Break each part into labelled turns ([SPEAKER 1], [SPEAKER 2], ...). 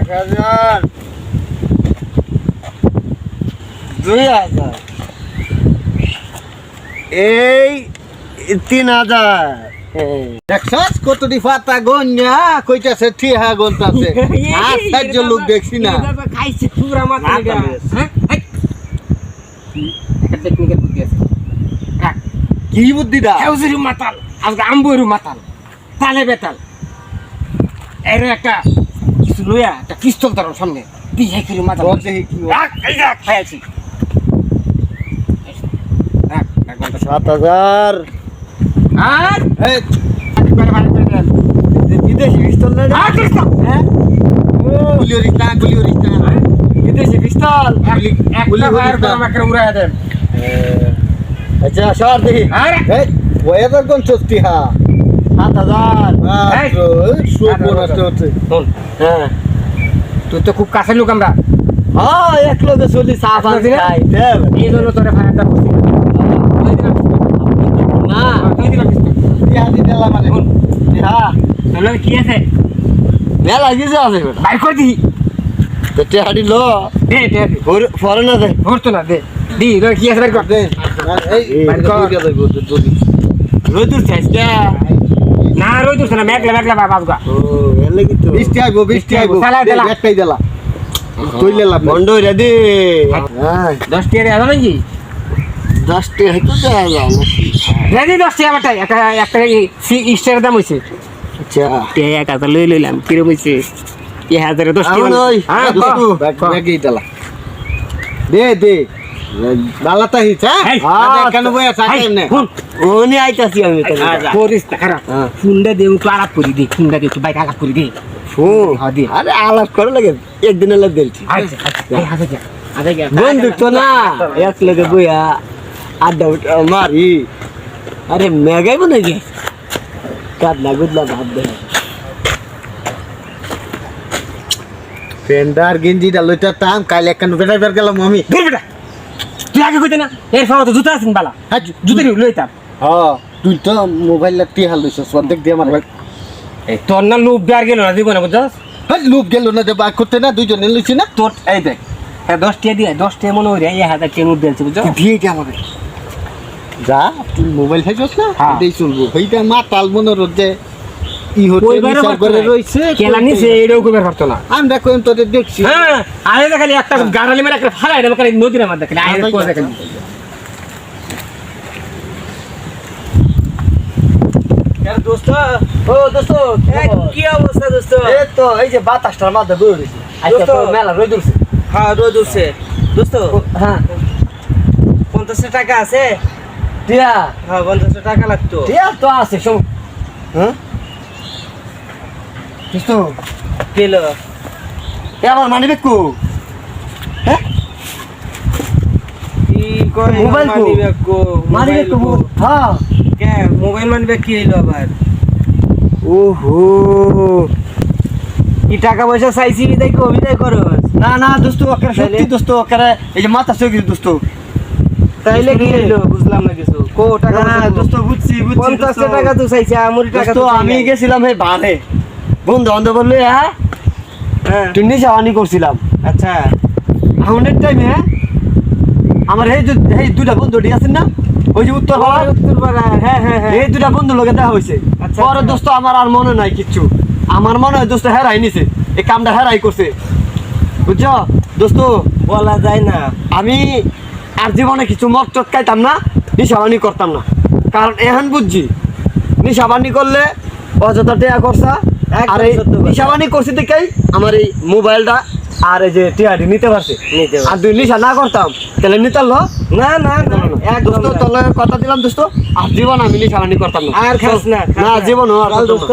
[SPEAKER 1] এক দুই হাজার। এই তিন হাজার। দেখছস কতটি ফাতা গন্যা কইতাছে ঠিহা গন্তাছে আর সাহায্য লোক দেখছি না।
[SPEAKER 2] খাইছে পুরা। হ্যাঁ? একটা বুদ্ধি আছে রাখ।
[SPEAKER 1] কি বুদ্ধিটা
[SPEAKER 2] হেউজেরু মাতাল আজকে আম্বুরু মাতাল তালে বেতাল। এর একটা কিছু লইয়া একটা পিস্তল ধরো সামনে। করে মাতাল
[SPEAKER 1] বল দেখি কি হয়।
[SPEAKER 2] খাইছি সব।
[SPEAKER 1] সাত হাজার।
[SPEAKER 2] আর।
[SPEAKER 1] বিদেশি পিস্তল। হ্যাঁ? গুলি না গুলি না।
[SPEAKER 2] হ্যাঁ?
[SPEAKER 1] বিদেশি পিস্তল? গুলি
[SPEAKER 2] ফায়ার করে আমাকে উড়াইয়া দেন।
[SPEAKER 1] আচ্ছা সর দেখি।
[SPEAKER 2] আর?
[SPEAKER 1] হাজার কোন সস্তি হা হাজার হ্যাঁ
[SPEAKER 2] তুই তো খুব কাছের লোক আমরা
[SPEAKER 1] হ্যাঁ এক লোকে চলি চা
[SPEAKER 2] এক
[SPEAKER 1] পান
[SPEAKER 2] লোকে?
[SPEAKER 1] খাই দেব
[SPEAKER 2] এই জন্য তোরে ফায়ারটা করছি তুই দিলাম পিস্তল।
[SPEAKER 1] না
[SPEAKER 2] তুই দিলাম পিস্তল।
[SPEAKER 1] ইয়া দি দেলা মানে
[SPEAKER 2] শোন,
[SPEAKER 1] হ্যাঁ
[SPEAKER 2] তোর লগে কি আছে
[SPEAKER 1] মেলা কিছু আছে বেটা
[SPEAKER 2] বাইর করে দিই
[SPEAKER 1] তো টেহাডি লো
[SPEAKER 2] দে দে দে
[SPEAKER 1] ফরে না দে
[SPEAKER 2] ধরতো না দে দি কি আছে বাইর কর
[SPEAKER 1] দে এই
[SPEAKER 2] বাইর কর।
[SPEAKER 1] রোদুর চাইছে
[SPEAKER 2] না রই দূর না মেঘলা মেঘলা বা বাবগা
[SPEAKER 1] ও এলে কি তো? বৃষ্টি আইব বৃষ্টি আইব।
[SPEAKER 2] চালা, চালা।
[SPEAKER 1] একটাই দেলা। তুইলে লাভ বন্ধ হইরা দে হ্যাঁ।
[SPEAKER 2] দশ টিয়ার আছে নাকি?
[SPEAKER 1] দশটি হয়তো দেয়া যায় নাকি?
[SPEAKER 2] রেডি দশ টিয়া বাটাই একটা একটা স্টারের দাম হয়েছে
[SPEAKER 1] আচ্ছা।
[SPEAKER 2] এক হাজার লই লইলাম কিরম হয়েছে এ হাজারে দশ
[SPEAKER 1] আমন ওই
[SPEAKER 2] হ্যাঁ
[SPEAKER 1] ব্যাগই দেলা। দে দে। দালাতা হিচ হ্যাঁ? আজ কেন বই আছে? কেমনে ওনি আইতাছি আমি
[SPEAKER 2] করিস না খারাপ।
[SPEAKER 1] হ্যাঁ।
[SPEAKER 2] ফোনটা দিয়ে একটু আলাপ করি দে ফোনটা দিয়ে একটু বাইক আলাপ করি দে।
[SPEAKER 1] ফোন
[SPEAKER 2] হ্যাঁ, দে।
[SPEAKER 1] আরে আলাপ করে লাগে একদিন এলে দিলছি
[SPEAKER 2] আচ্ছা আচ্ছা আচ্ছা আচ্ছা আচ্ছা
[SPEAKER 1] বন্ধু তো না। এক লগে বইয়া আড্ডা মারি। আরে মেগাই বনে গে কাদলা গুদলা ভাব দে। পেন্ডার গেঞ্জিটা লইটা টাম কাইলে একখান বেটা বের গেলাম আমি।
[SPEAKER 2] দূর বেটা। তুই আগে কইতে না এর ফাওয়া তো জুতা আছেন বালা।
[SPEAKER 1] হ্যাঁ।
[SPEAKER 2] জুতা নিয়ে লইতাম।
[SPEAKER 1] হ্যাঁ তুই তো মোবাইল লাগতে হাল লইছস অর্ধেক দিয়ে আমার
[SPEAKER 2] এই তোর না লোভ দেওয়ার গেল না জীবনে বুঝছস?
[SPEAKER 1] হ্যাঁ লুপ গেল না যে বাক করতে না দুইজনে লইছি না।
[SPEAKER 2] তোর এই দেখ হ্যাঁ দশ টিয়া দিয়ে দশ টিয়া মনে হয় এই হাজার টিয়া নোট দিয়েছে বুঝছ
[SPEAKER 1] দিয়ে দে আমাকে যা তুই মোবাইল খাইছস না?
[SPEAKER 2] হ্যাঁ।
[SPEAKER 1] চলবো। এইটা মা তাল মনে রোদে ই। রইছে
[SPEAKER 2] এটাও পারতো না
[SPEAKER 1] আমরা কইম তোদের দেখছি।
[SPEAKER 2] হ্যাঁ আরে দেখালি একটা গাড়ালি মেরে একটা ফালাই দেবো খালি নদীর আমার দেখালি আরে
[SPEAKER 1] হ্যাঁ,
[SPEAKER 2] দেখালি
[SPEAKER 1] দোস্ত? ও দোস্ত
[SPEAKER 3] কি অবস্থা দোস্ত?
[SPEAKER 1] এই তো এই যে বাতাসটার মাঝে বই রইছে
[SPEAKER 3] দোস্ত।
[SPEAKER 1] মেলা রই দূরছে
[SPEAKER 3] হ্যাঁ রোদ উঠছে। দোস্ত
[SPEAKER 1] হ্যাঁ।
[SPEAKER 3] পঞ্চাশটা টাকা আছে?
[SPEAKER 1] টিয়া
[SPEAKER 3] হ্যাঁ পঞ্চাশটা টাকা লাগতো।
[SPEAKER 1] টিয়া তো আছে সব হ্যাঁ? দোস্ত
[SPEAKER 3] কিলো
[SPEAKER 1] এ আমার মানি বেকু হ্যাঁ?
[SPEAKER 3] কি
[SPEAKER 1] মোবাইল
[SPEAKER 3] মানি ব্যাগ কো?
[SPEAKER 1] মানি
[SPEAKER 3] মোবাইল কো?
[SPEAKER 1] হ্যাঁ।
[SPEAKER 3] কে মোবাইল মানি ব্যাগ কি হইল আবার?
[SPEAKER 1] ওহো।
[SPEAKER 3] কি টাকা পয়সা চাইছি বিদায় কো করস
[SPEAKER 1] না না দোস্ত ওকে সত্যি দোস্ত এই যে মাথা চোখ দোস্ত।
[SPEAKER 3] তাইলে কি হইল? বুঝলাম না কিছু। কো টাকা
[SPEAKER 1] দোস্ত বুঝছি বুঝছি
[SPEAKER 3] পঞ্চাশটা
[SPEAKER 1] দোস্ত।
[SPEAKER 3] টাকা তো চাইছি আমুরি টাকা তো
[SPEAKER 1] আমি গেছিলাম এই বারে। বন্ধু বান্ধব বলল হ্যাঁ?
[SPEAKER 3] হ্যাঁ।
[SPEAKER 1] তুই করছিলাম।
[SPEAKER 3] আচ্ছা।
[SPEAKER 1] আউনের টাইমে আমার এই যে এই দুটা বন্ধু ঠিক আছেন না? ওই যে উত্তর পাড়া
[SPEAKER 3] উত্তর পাড়া হ্যাঁ হ্যাঁ হ্যাঁ।
[SPEAKER 1] এই দুটা বন্ধু লোকে দেখা হয়েছে
[SPEAKER 3] আচ্ছা,
[SPEAKER 1] পরে
[SPEAKER 3] আচ্ছা।
[SPEAKER 1] দোস্ত আমার আর মনে নাই কিচ্ছু। আমার মনে হয় দোস্ত হেরাই নিছে। এই কামটা হেরাই করছে। বুঝছ? দোস্ত
[SPEAKER 3] বলা যায় না।
[SPEAKER 1] আমি আর জীবনে কিছু মদ টদ খাইতাম না নিশাবানি করতাম না। কারণ এখন বুঝছি নিশাবানি করলে অযথা টেয়া করছা আর এই নিশাবানি করছি দেখেই আমার এই মোবাইলটা আর এই যে টিয়াটি নিতে পারছি। আর তুই নিশা না করতাম তাহলে নিতে লো
[SPEAKER 3] না না না এক
[SPEAKER 1] দোস্ত
[SPEAKER 3] না।
[SPEAKER 1] কথা দিলাম দোস্ত। আর জীবন আমি নিশাবানি করতাম না।
[SPEAKER 3] আর খাস না
[SPEAKER 1] না জীবন
[SPEAKER 3] আর দোস্ত।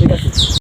[SPEAKER 3] ঠিক আছে।